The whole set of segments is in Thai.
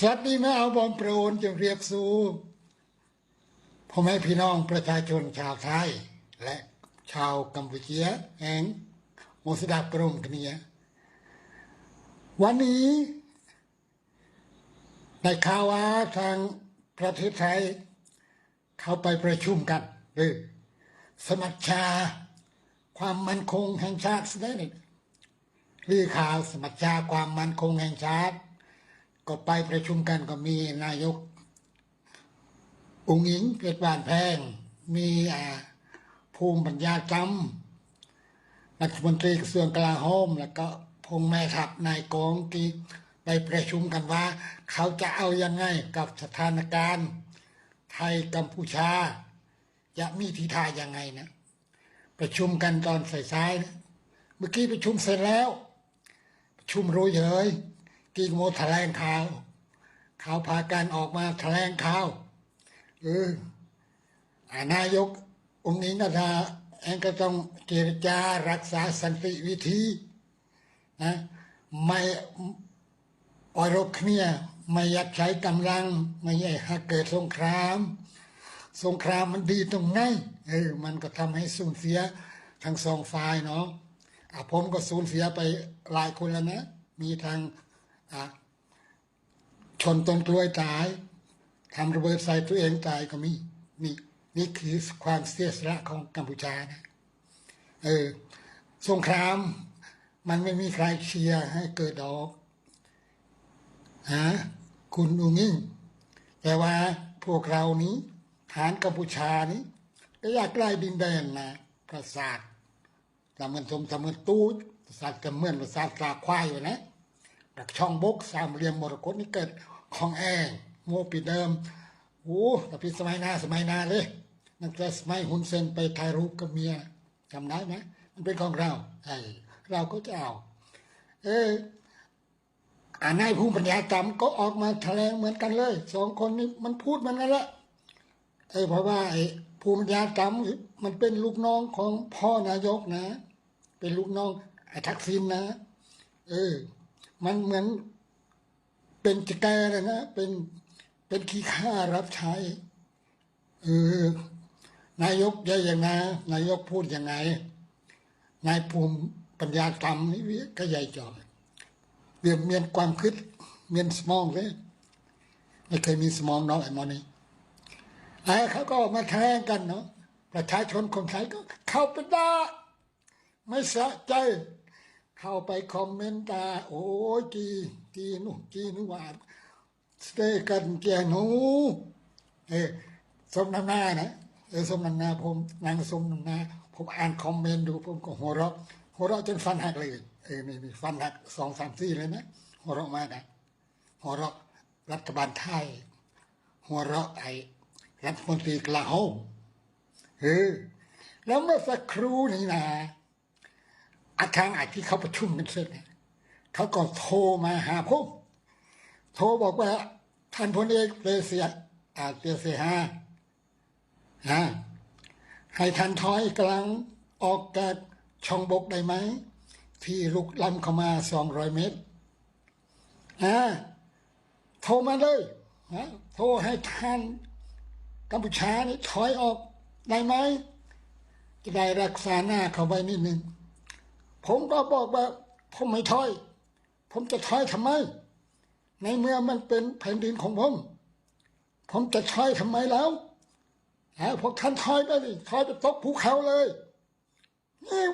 สวัสดีแม่เอาบอมโปรนจึงเรียกสู่พ่อแม่พี่น้องประชาชนชาวไทย และชาวกัมพูชีแห่งโมสดากรมกันเนียวันนี้ได้ข่าวว่าทางประเทศไทย เขาไปประชุมกันเออสมัชชา ความมั่นคงแห่งชาติสิได้นี่รีข่าวสมัชชาความมั่นคงแห่งชาติ ก็ไปประชุมกันก็มีนายกองหญิงเพชรบานแพง มีอ่าภูมิปัญญาจำรัฐมนตรีกระทรวงกลาโหม แล้วก็พงแม่ทัพนายกองที่ไปประชุมกันว่า เขาจะเอายังไงกับสถานการณ์ ไทยกัมพูชา จะมีทีท่ายังไงนะประชุมกันตอนสายๆนะเมื่อกี้ประชุมเสร็จแล้ว ประชุมรู้เฉย กีโมแถลงข่าวข่าวพากันออกมาแถลงข่าวเอออานายกองค์นี้ก็ทาเองก็ต้องเจรจารักษาสันติวิธีนะไม่ออรบเนี่ยไม่อยากใช้กำลัง ไม่อยากให้เกิดสงคราม สงครามมันดีตรงไหนเออมันก็ทำให้สูญเสียทั้งสองฝ่ายเนาะอะผมก็สูญเสียไปหลายคนแล้วนะ มีทาง อะชนต้นกล้วยตายทำระเบิดใส่ตัวเองตายก็มีนี่นี่คือความเสียสละของกัมพูชานะเออสงคราม มันไม่มีใครเชียร์ให้เกิดดอกฮะคุณอุงิ่งแต่ว่าพวกเรานี้ฐานกัมพูชานี้ ก็อยากใกล้ดินแดนนะปราสาทสามเหมือนสมสมเหมือนตู้ปราสาทก็เหมือนปราสาทตาควายอยู่นะ ช่องบกสามเหลี่ยมมรกตนี่เกิดของแองโมปีเดิมโอ้แต่พี่สมัยหน้าสมัยหน้าเลยนั่นแต่สมัยหุนเซนไปถ่ายรูปกับเมียจำได้ไหมมันเป็นของเราไอเราก็จะเอา เอออ่านายภูมิปัญญากรรมก็ออกมาแถลงเหมือนกันเลยสองคนนี้มันพูดเหมันกันละเออเพราะว่าไอ้ภูมิปัญญากรรมมันเป็นลูกน้องของพ่อนายกนะ เป็นลูกน้องไอ้ทักษิณนะเออ มันเหมือนเป็นจแกเลยนะ เป็นเป็นขี้ข้ารับใช้เออนายกใหญ่อย่างนะนายกพูดยังไง นายภูมิปัญญากรรมนี่ก็ใหญ่จอยเรียนเมียนความคิดเมียนสมองเลยไม่เคยมีสมองเนาะไอ้หมอนี่ไอ้เขาก็ออกมาแข่งกันเนาะประชาชนคนไทยก็เข้าไปด่าไม่สะใจ เข้าไปคอมเมนต์ด่าโอ้ยจีจีนู่นจีนูว่าสเตกันแกหนูเออสมน้ำหน้านะเออสมน้ำหน้าผมนางสมน้ำหน้าผมอ่านคอมเมนต์ดูผมก็หัวเราะหัวเราะจนฟันหักเลยเออนี่มีฟันหักสองสามสี่เลยนะหัวเราะมากนะหัวเราะรัฐบาลไทย หัวเราะไอ้รัฐมนตรีกลาโหมเออแล้วเมื่อสักครู่นี้นะ อาทางไอ้ที่เขาประชุมกันเสร็จเนี่ยเขาก็โทรมาหาผมโทรบอกว่าท่านพลเอกเตเสียอาเตเสียฮาฮะให้ท่านถอยกลางออกจากช่องบกได้ไหม ที่ลุกล้ำเข้ามาสองร้อยเมตรอ่าโทรมาเลยนะโทรให้ท่านกัมพูชานี่ถอยออกได้ไหมจะได้รักษาหน้าเขาไว้นิดนึง ผมก็บอกว่าผมไม่ถอย ผมจะถอยทำไม ในเมื่อมันเป็นแผ่นดินของผม ผมจะถอยทำไมแล้วฮะพวกท่านถอยไปดิถอยไปตกภูเขาเลยนี่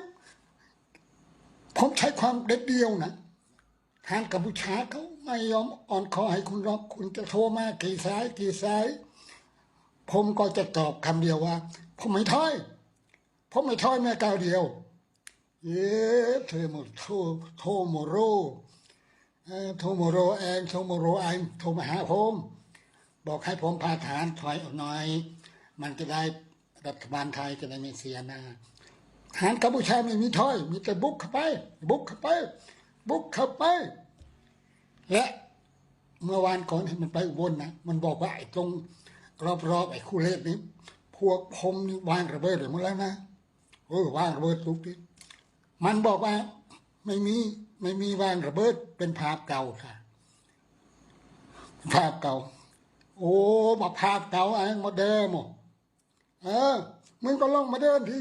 ผมใช้ความเด็ดเดียวนะทางกัมพูชาเขาไม่ยอมอ่อนคอให้คุณรอกคุณจะโทรมากี่สายกี่สาย ผมก็จะตอบคำเดียวว่า ผมไม่ถอย ผมไม่ถอยแม้ก้าวเดียว เย้เธอมโทรโทรโมโรเอ่อโทรโมโรเองโทรโมโรเอโทรมาหาผม บอกให้ผมพาฐานถอยออกหน่อย มันจะได้รัฐบาลไทยจะได้ไม่เสียหน้าทหารกัมพูชาไม่มีถอย มีแต่บุกเข้าไป บุกเข้าไป บุกเข้าไป และเมื่อวานก่อนที่มันไปอุบลนะ มันบอกว่าไอ้ตรงรอบๆไอ้คู่เลขนี้ พวกผมนี่วางระเบิดเลยหมดแล้วนะเออวางระเบิดทุกที มันบอกว่าไม่มีไม่มีวางระเบิดเป็นภาพเก่าค่ะ ภาพเก่า โอ้บอกภาพเก่าเองมาเดิมเออมึงก็ลงมาเดินที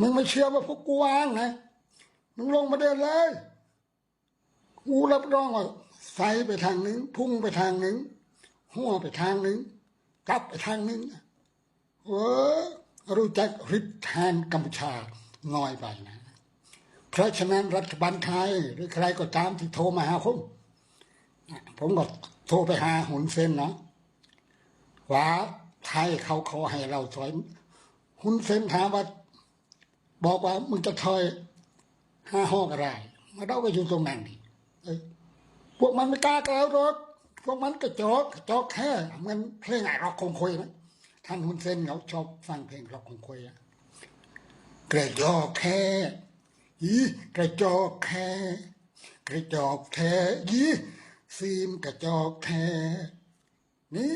มึงไม่เชื่อว่าพวกกูวางนะมึงลงมาเดินเลยกูรับรองว่าใสไปทางหนึ่งพุ่งไปทางหนึ่งหัวไปทางหนึ่งกลับไปทางหนึ่งเออรู้จักฤทธิ์แทนกัมพูชา น้อยไปนะ เพราะฉะนั้นรัฐบาลไทยหรือใครก็ตามที่โทรมาหาผมผมก็โทรไปหาหุนเซนเนาะว่าไทยเขาขอให้เราถอย หุนเซนถามว่า บอกว่ามึงจะถอยห้าห้องอะไรมาเราก็อยู่ตรงนั้นนี่เอ้ยพวกมันไม่กล้าแก้วหรอกพวกมันกระจอกกระจอกแค่เหมือนเพลงไอ้ร็อกคงคุยนะท่านหุนเซนเขาชอบฟังเพลงร็อกคงคุยอะ กระจอกแค่ยีกระจอกแค่กระจอกแท้ยีซีมกระจอกแท้นี่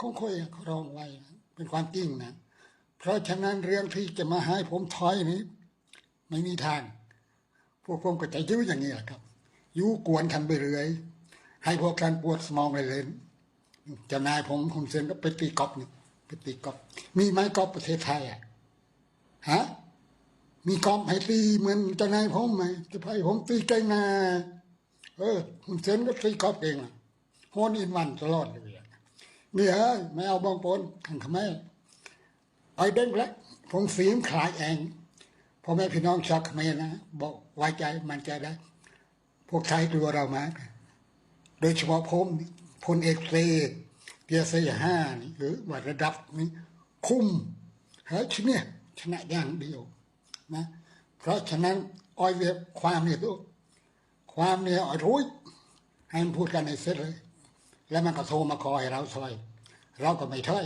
คงคุยร้องไว้เป็นความจริงนะเพราะฉะนั้นเรื่องที่จะมาให้ผมถอยนี้ ไม่มีทาง พวกผมก็จะยื้ออย่างนี้แหละครับยื้อกวนทันไปเรื่อยให้พวกท่านปวดสมองเลยเลยจะนายผมคุณเซ็นก็ไปตีกอล์ฟนี่ไปตีกอล์ฟมีไหมกอล์ฟประเทศไทยอะฮะ มีกอล์ฟให้ตีเหมือนจ้านายผมไหมจะให้ผมตีเก่งนะเออคุณเซนก็ตีกอล์ฟเองอะโฮนอินวันตลอดเลยนี่เฮ้ยไม่เอาบองปนขันขมรไอ้เด้งแล้วผมฝีมขลายเองพ่อแม่พี่น้องชาวเขมรนะบอกไว้ใจมันใจได้พวกไทยกลัวเรามากโดยเฉพาะผมพลเอกเซเกียร์เซห้านี่หรือว่าระดับนี้ คุ้มเฮ้ยชเนี่ยชนะอย่างเดียว นะเพราะฉะนั้นอ้อยเวียความเนี่ยตัวความเนี่ยอ้อยรู้ให้มันพูดกันในเสร็จเลย แล้วมันก็โทรมาคอยเราซอย เราก็ไม่ถ้อย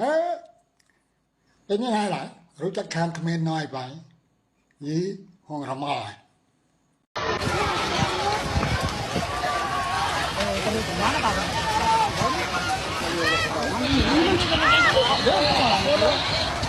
นะเป็นยังไงล่ะ รู้จักคำเขมรน้อยไปยี่ห้องรำอ้อยจำเ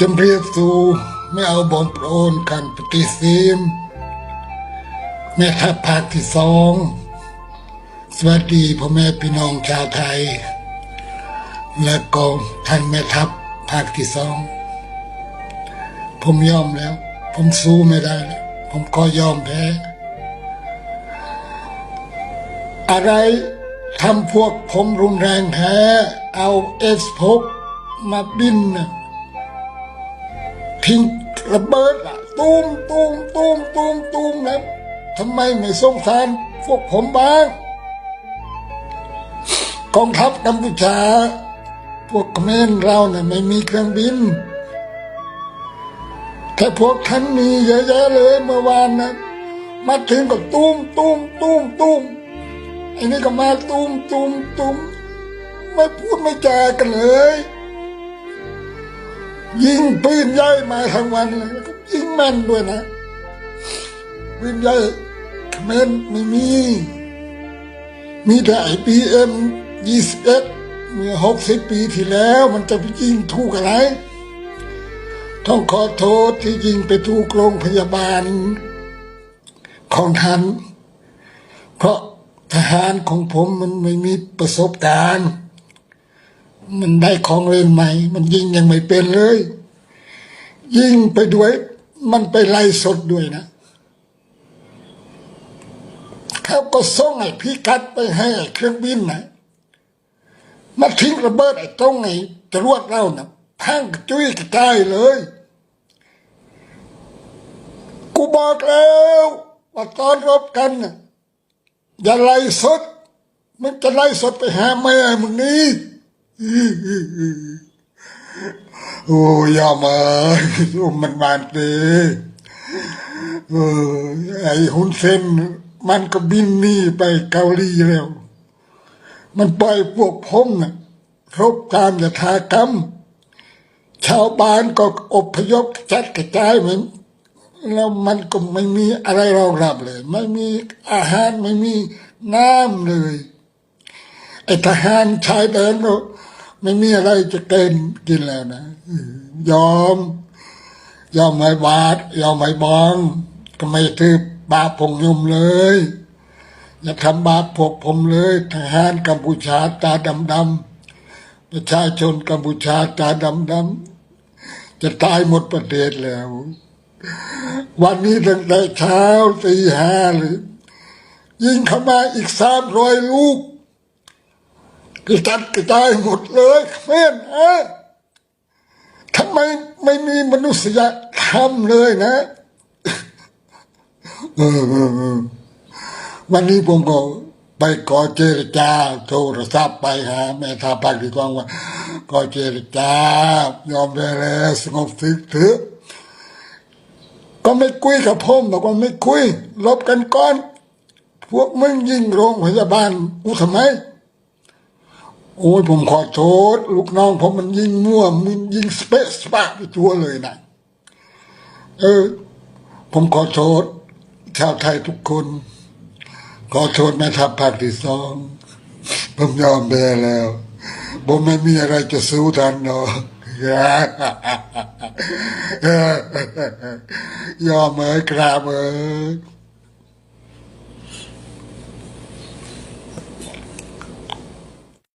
รียบสูไม่เอาบอมโปรนกันปฏิเสธแม่ทัพภาคที่สองสวัสดีพ่อแม่พี่น้องชาวไทย และก็ท่านแม่ทัพภาคที่สองผมยอมแล้ว ผมสู้ไม่ได้แล้วผมก็ยอมแพ้ อะไรทำพวกผมรุนแรงแท้เอาเอสพกมาบินนะ ทิ้งระเบิดอะตูมตูมตูมตูมตูมนะทำไมไม่สงสารพวกผมบ้างกองทัพกัมพูชา พวกเขมรเราเนี่ยไม่มีเครื่องบิน แต่พวกท่านมีเยอะแยะเลยเมื่อวานนะมาถึงก็ตูมตูมตูมตูมไอ้นี่ก็มาตูมตูมตูมไม่พูดไม่จากันเลย ยิงปืนใหญ่มาทั้งวันเลยยิงแม่นด้วยนะปืนใหญ่เขมรไม่มี มีแต่ไอพีเอ็มยี่สิบเอ็ดเมื่อหกสิบปีที่แล้วมันจะไปยิงถูกอะไร ต้องขอโทษที่ยิงไปถูกโรงพยาบาล ของท่านเพราะทหารของผมมันไม่มีประสบการณ์ มันได้ของเล่นใหม่ มันยิงยังไม่เป็นเลย ยิงไปด้วย มันไปไล่สดด้วยนะเขาก็ส่งไอ้พิกัดไปให้ไอ้เครื่องบินนะมาทิ้งระเบิดไอ้ตรงไอ้จรวดเรานะพังจุยกระจายเลย กูบอกแล้วว่าตอนรบกันน่ะอย่าไล่สด มันจะไล่สดไปหาแม่มึงนี่ โอ้ยามาอุ้มมันบานเตเออไอ้หุนเซนมันก็บินหนีไปเกาหลีแล้ว มันปล่อยพวกผมนะรบตามยถากรรม ชาวบ้านก็อพยพจัดกระจายเหมือนแล้วมันก็ไม่มีอะไรรองรับเลย ไม่มีอาหารไม่มีน้ำเลย ไอ้ทหารชายแดนก็ ไม่มีอะไรจะเกินกินแล้วนะยอม ยอมไม่บาดยอมไม่บอง ก็ไม่ถือบาปพงยมเลย อย่าทำบาปพวกผมเลย ทหารกัมพูชาตาดำดำๆประชาชนกัมพูชาตาดำดำๆจะตายหมดประเทศแล้ว วันนี้ตั้งแต่เช้าตีห้าเลยยิงเข้ามาอีกสามร้อยลูก กระจัดกระจายหมดเลยเพื่อนเอะทำไมไม่มีมนุษยธรรมเลยนะเออเออเออวันนี้ผมก็ไปขอเจรจาโทรศัพท์ไปหาแม่ทัพภาคที่กองว่าขอเจรจายอมได้แล้วสงบสึกเถอะก็ไม่คุยกับผมบอกว่าไม่คุยลบกันก่อน พวกมึงยิงโรงพยาบาลกูทำไม โอ้ยผมขอโทษ ลูกน้องผมมันยิงมั่วมันยิงสเปซสปาไปทั่วเลยนะเออ ผมขอโทษ ชาวไทยทุกคน ขอโทษแม่ทัพภาคที่สองผมยอมแพ้แล้ว ผมไม่มีอะไรจะสู้ทันหรอกยอมเอ้ยกราบเอ้ย